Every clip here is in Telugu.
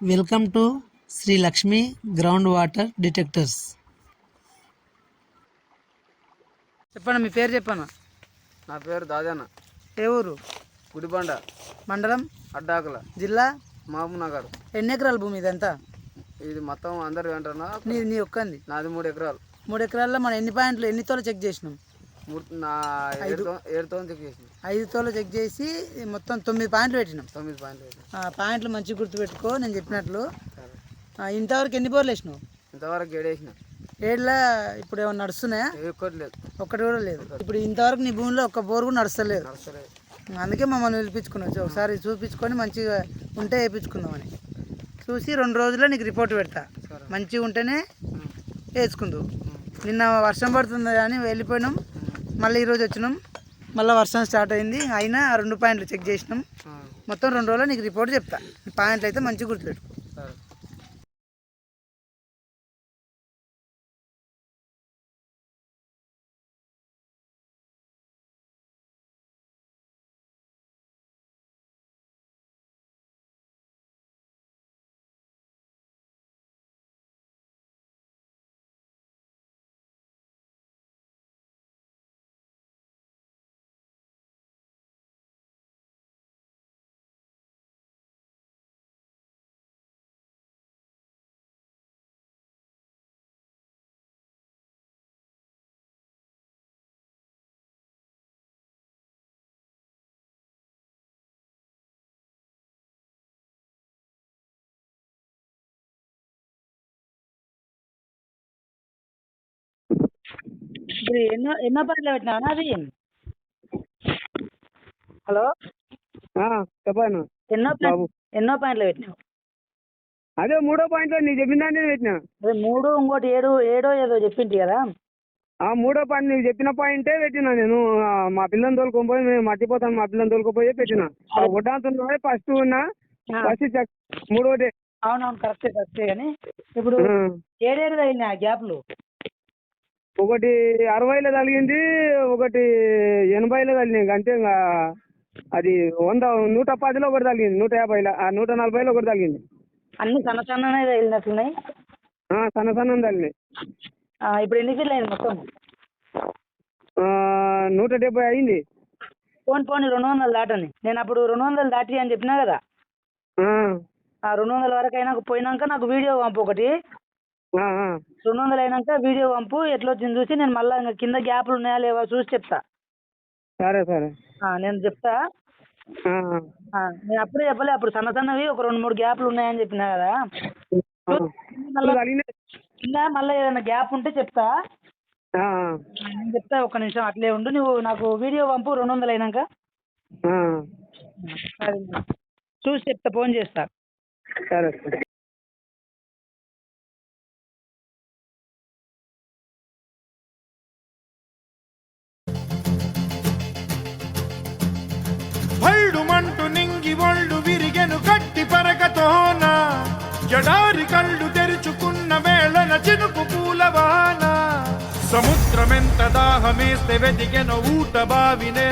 Welcome to Shri Lakshmi ground water detectors చెప్పండి మీ పేరు చెప్పాను నా పేరు దాదాన ఏ ఊరు? గుడిబండ. మండలం? అడ్డాకుల. జిల్లా? మహబూబ్ నగర్ ఎన్ని ఎకరాల భూమి ఇదంతా? ఇది మొత్తం అందరు వెంటనా నీ నీ ఒక్కంది నాది మూడు ఎకరాలు. మూడు ఎకరాల్లో మనం ఎన్ని పాయింట్లు ఎన్ని తోలు చెక్ చేసినాం? ఏడుతో ఏడుతో చెక్ చేసిన ఐదు తోలు చెక్ చేసి మొత్తం తొమ్మిది పాయింట్లు పెట్టినాం. తొమ్మిది పాయింట్లు వేసిన. ఆ, పాయింట్లు మంచిగా గుర్తుపెట్టుకో నేను చెప్పినట్లు. ఇంతవరకు ఎన్ని బోర్లు వేసినావు? ఇంతవరకు గేడేసిన ఏళ్ళ ఇప్పుడు ఏమన్నా నడుస్తున్నాయా? ఒక్కటి కూడా లేదు. ఇప్పుడు ఇంతవరకు నీ భూమిలో ఒక్క బోర్ కూడా నడుస్తలేదు. అందుకే మమ్మల్ని పిలిపించుకున్నాం ఒకసారి చూపించుకొని మంచిగా ఉంటే వేయించుకుందామని. చూసి రెండు రోజుల్లో నీకు రిపోర్ట్ పెడతా. మంచిగా ఉంటేనే ఉమ్. వేసుకుందు నిన్న వర్షం పడుతుంది అని వెళ్ళిపోయినాం. మళ్ళీ ఈరోజు వచ్చినాం. మళ్ళీ వర్షం స్టార్ట్ అయింది. అయినా రెండు పాయింట్లు చెక్ చేసినాం. మొత్తం రెండు రోజుల్లో నీకు రిపోర్ట్ చెప్తా. పాయింట్లు అయితే మంచిగా గుర్తుపెట్టుకో. ఇప్పుడు ఎన్నో ఎన్నో పాయింట్లు పెట్టినా అది? హలో? చెప్పాను ఎన్నో. ఎన్నో పాయింట్లు పెట్టినావు? అదే మూడో పాయింట్లో నీ చెప్పిన దాన్ని పెట్టిన. మూడు ఇంకోటి ఏడు ఏడో ఏదో చెప్పింటి కదా? ఆ మూడో పాయింట్ నీకు చెప్పిన పాయింటే పెట్టిన నేను. మా పిల్లని తోలుకొని మేము మర్చిపోతాను మా పిల్లని తోలుకుపోయి పెట్టిన. ఉడ్డాంతున్నా ఫస్ట్ ఉన్నా ఫస్ట్ చెక్ మూడోది. అవునవును కరెక్టే కరెక్టే. కానీ ఇప్పుడు. ఏడేడు అయినా గ్యాప్లు? ఒకటి అరవైలో తగిలింది ఒకటి ఎనభైలో తగిలింది అంతే ఇంకా. అది వంద నూట పదిలో ఒకటి తగిలింది నూట యాభైలో ఆ నూట నలభైలో ఒకటి తగిలింది. అన్ని సన్న సన్ననే తగిలినట్లున్నాయి సన్న సన్న తగిలినాయి. ఇప్పుడు ఎన్ని ఫీల్ అయింది మొత్తం? నూట డెబ్బై అయింది. పోని పోని రెండు వందలు దాటని నేను అప్పుడు రెండు వందలు దాటి అని చెప్పినా కదా? రెండు వందల వరకు అయినా పోయినాక నాకు వీడియో పంపు ఒకటి. రెండు వందలు అయినాక వీడియో పంపు ఎట్లా వచ్చింది చూసి నేను మళ్ళీ ఇంకా కింద గ్యాప్లు ఉన్నాయా లేవా చూసి చెప్తా. సరే సరే. ఆ, నేను చెప్తా. నేను అప్పుడే చెప్పలే అప్పుడు సన్న సన్నవి ఒక రెండు మూడు గ్యాప్లు ఉన్నాయని చెప్పినా కదా. కింద మళ్ళీ ఏదైనా గ్యాప్ ఉంటే చెప్తా. నేను చెప్తా ఒక నిమిషం అట్లే ఉండు నువ్వు నాకు వీడియో పంపు రెండు వందలు అయినాక. చూసి చెప్తా ఫోన్ చేస్తా. సరే. సరే భళ్ళుమంటూ నింగి ఒళ్ళు విరిగెను గట్టి పరగతోన ఎడారి కళ్ళు తెరుచుకున్న వేళన చినుకు పూలవాన సముద్రమెంత దాహమేస్తే వెదిగెన ఊట బావినే.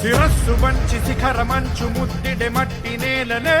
శిరస్సు మంచి శిఖర మంచు ముద్దిడె మట్టి నేలనే.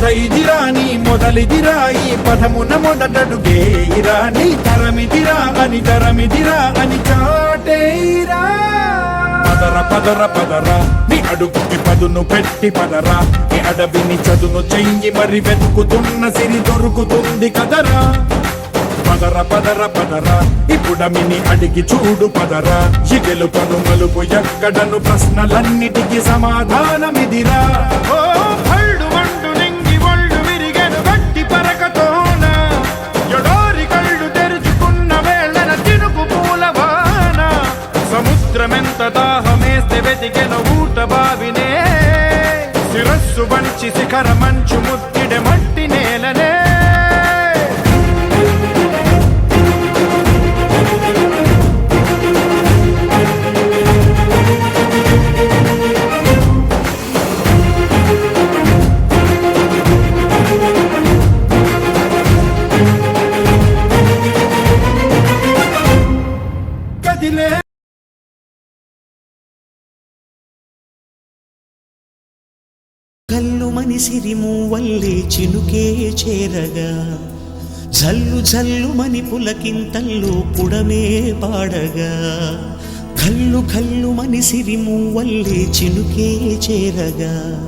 కథ ఇదిరా నీ మొదలిదిరా ఈ పదమున మొదటడుగేయిరా నీ తరమిదిరా అని తరమిదిరా అని చాటేరా పదర పదర పదరా నీ అడుగుకి పదును పెట్టి పదరా. నీ అడవిని చదును చెయ్యి మరి వెతుకుతున్న సిరి దొరుకుతుంది కదరా. పదర పదర పదరా ఇప్పుడమిని అడిగి చూడు పదరా. ఈ గెలుపను మలుపు ఎక్కడను ప్రశ్నలన్నిటికీ సమాధానమిదిరా. ఓ శిరస్సు వంచి కల్లు వల్లే మూవల్లే చినుకే చేరగా. జల్లు జల్లు మని పులకింతల్లో పుడమే పాడగా. కల్లు కల్లు మనిసిరి మూవల్లే చినుకే చేరగా.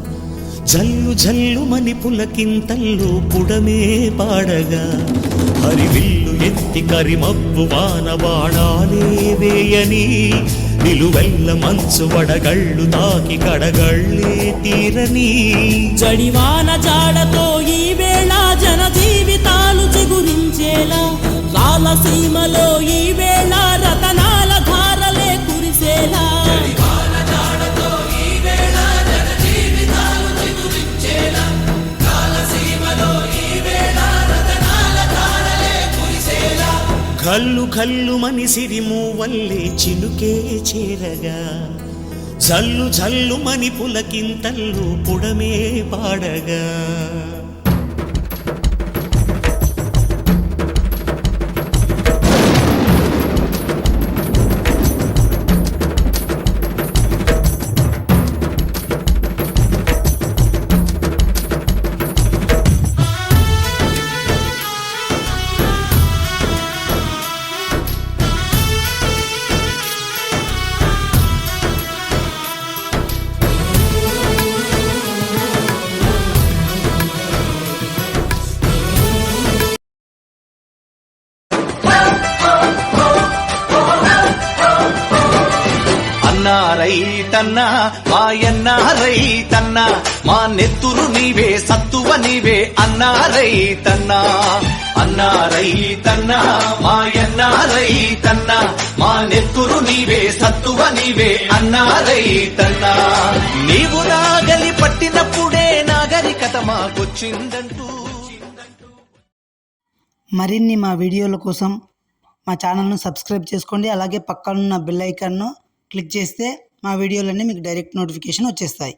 జల్లు జల్లు మని పులకింతల్లో పుడమే పాడగా. హరివిల్లు ఎత్తి కరిమబ్బు వాన బాణాలే వేయని నిలువెల్ల మంచు వడగళ్ళు తాకి కడగళ్ళే తీరని జడివాన జాడతో ఈ వేళ జన జీవితాలు చిగురించేలా రాలసీమలో ఈ కల్లు కల్లు మనిసిరి మూవల్లే చినుకే చేరగా. జల్లు జల్లు మని పులకింతల్లు పుడమే పాడగా. రైతన్నా మాయన్నా రైతన్నా మా నెత్తురు నీవే సత్తువ నీవే అన్నా రైతన్నా అన్నా రైతన్నా మాయన్నా రైతన్నా మా నెత్తురు నీవే సత్తువ నీవే అన్నా రైతన్నా నీవు నాగలి పట్టినప్పుడే నాగరికత మాకొచ్చిందంటూ. మరిన్ని మా వీడియోల కోసం మా ఛానల్ను సబ్స్క్రైబ్ చేసుకోండి. అలాగే పక్కనున్న బెల్ ఐకాన్ను క్లిక్ చేస్తే మా వీడియోలన్నీ మీకు డైరెక్ట్ నోటిఫికేషన్ వచ్చేస్తాయి.